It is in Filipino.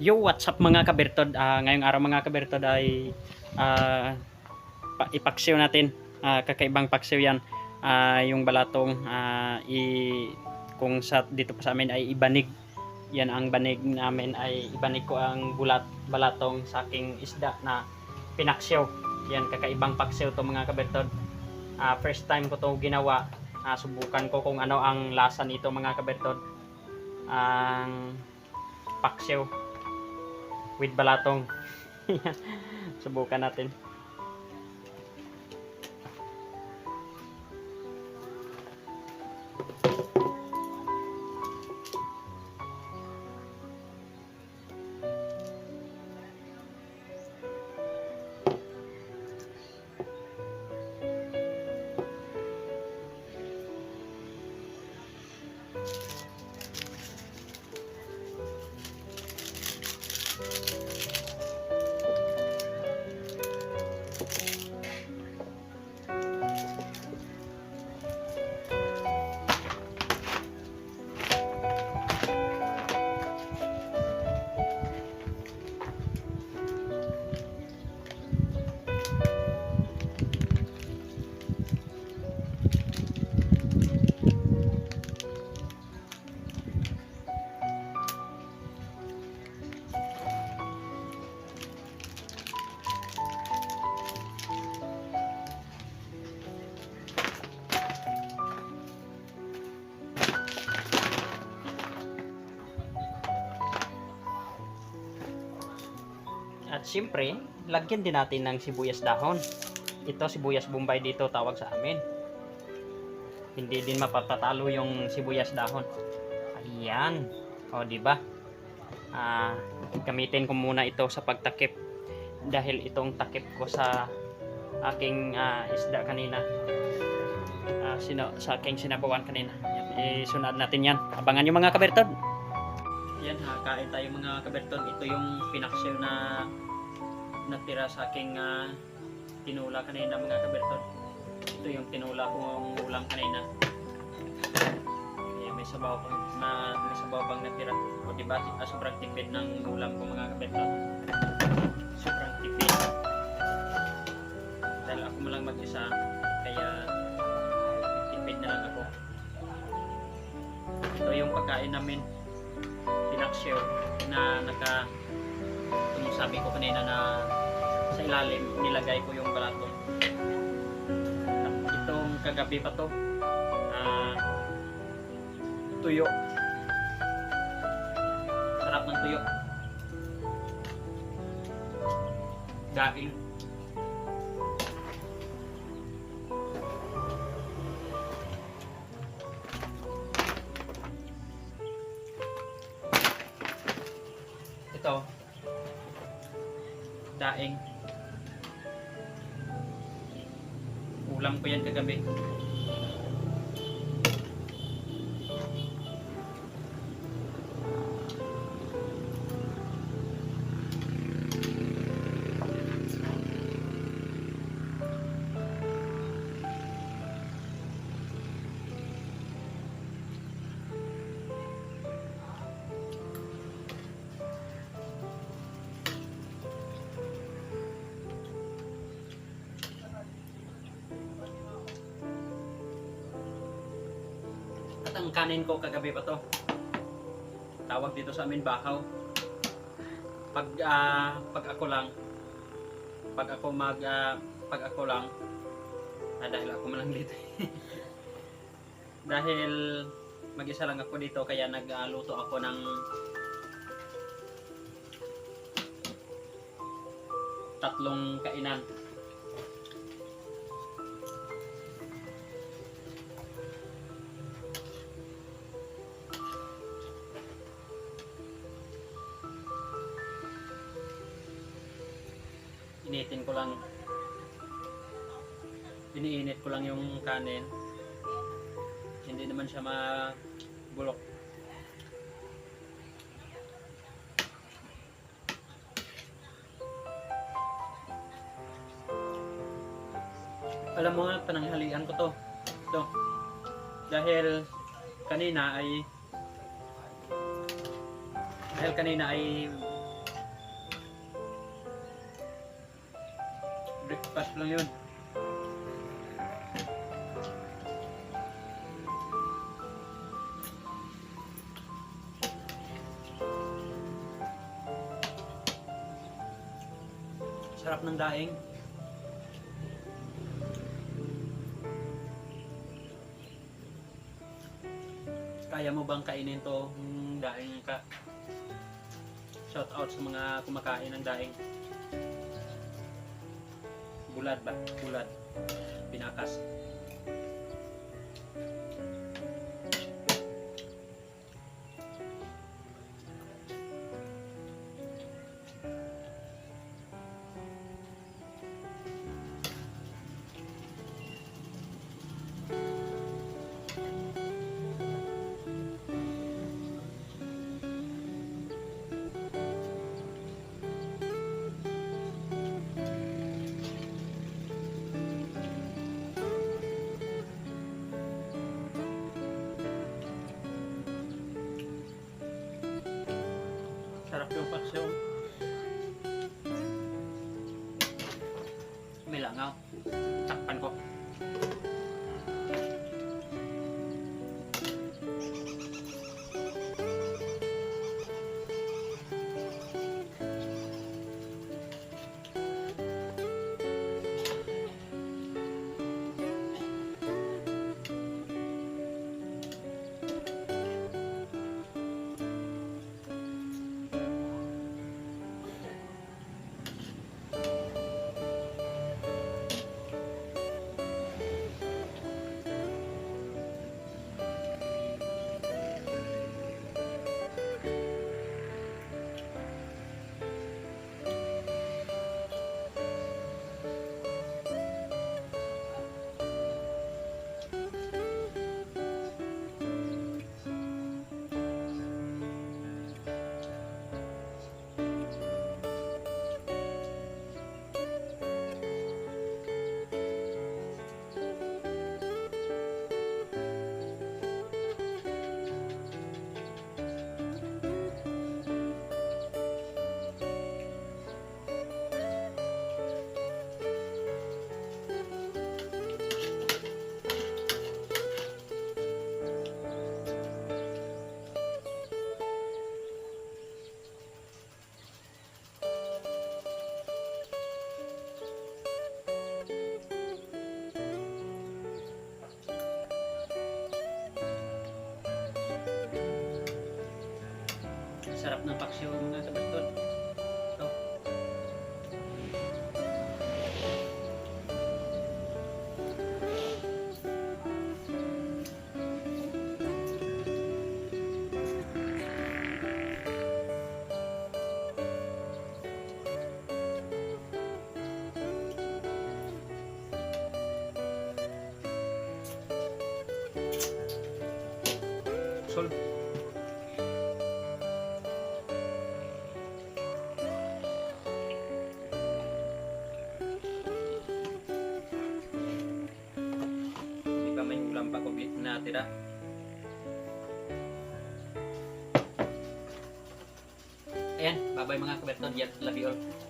Yo, what's up mga kabertod? Ah, ngayong araw mga kabertod ay pa- ipaksiw natin. Ah, kakaibang paksiw yan. Ah, yung balatong ah, i, kung sa, dito pa sa amin ay ibanig. Yan ang banig namin ay ibanig ko ang bulat balatong sa aking isda na pinaksiw. Yan kakaibang paksiw to mga kabertod. Ah, first time ko to ginawa. Ah, subukan ko kung ano ang lasa nito mga kabertod. Ang paksiw with balatong. Subukan natin. At siyempre, lagyan din natin ng sibuyas dahon. Ito sibuyas bombay dito tawag sa amin. Hindi din mapatatalo yung sibuyas dahon. Ayan. O, di ba? Ah, gamitin ko muna ito sa pagtakip dahil itong takip ko sa aking ah, isda kanina. Ah, sino, sa aking sinabawan kanina. Isunod natin yan. Abangan nyo mga kabertod. Yan ha, kain tayo mga kaberton. Ito yung pinaksiw na natira sa aking ah, tinula kanina mga kaberton. Ito yung tinula kong ulam kanina. Ayan, may sabaw pang na may sabaw pang natira. O diba, ah, sobrang tipid ng ulam ko mga kaberton. Sobrang tipid. Dahil ako mo lang mag-isa, kaya tipid na lang ako. Ito yung pagkain namin pinaksyo na naka itong sabi ko kanina na sa ilalim nilagay ko yung balatong At itong kagabi pa to ah, tuyo. Sarap ng tuyo. Daing ulam ko yan kagabi ang kanin ko kagabi pa to. Tawag dito sa amin bakaw. Pag ah, pag ako lang pag ako mag ah, pag ako lang ah, dahil ako lang dito. dahil mag-isa lang ako dito kaya nagluto ako ng tatlong kainan. Initin ko lang. Iniinit ko lang yung kanin. Hindi naman siya mabulok alam mo nga pananghalian ko to. To dahil kanina ay dahil kanina ay Breakfast lang yun. Sarap ng daing. Kaya mo bang kainin to daing ka? Shout out sa mga kumakain ng daing. Bulad ba? Bulad. Pinakas. Sarap yung paksyo. May Sarap ng paksyo mga kabatod. Ito. Sol. Natira? Ayan, bye-bye mga kabatod. Yan, love you all.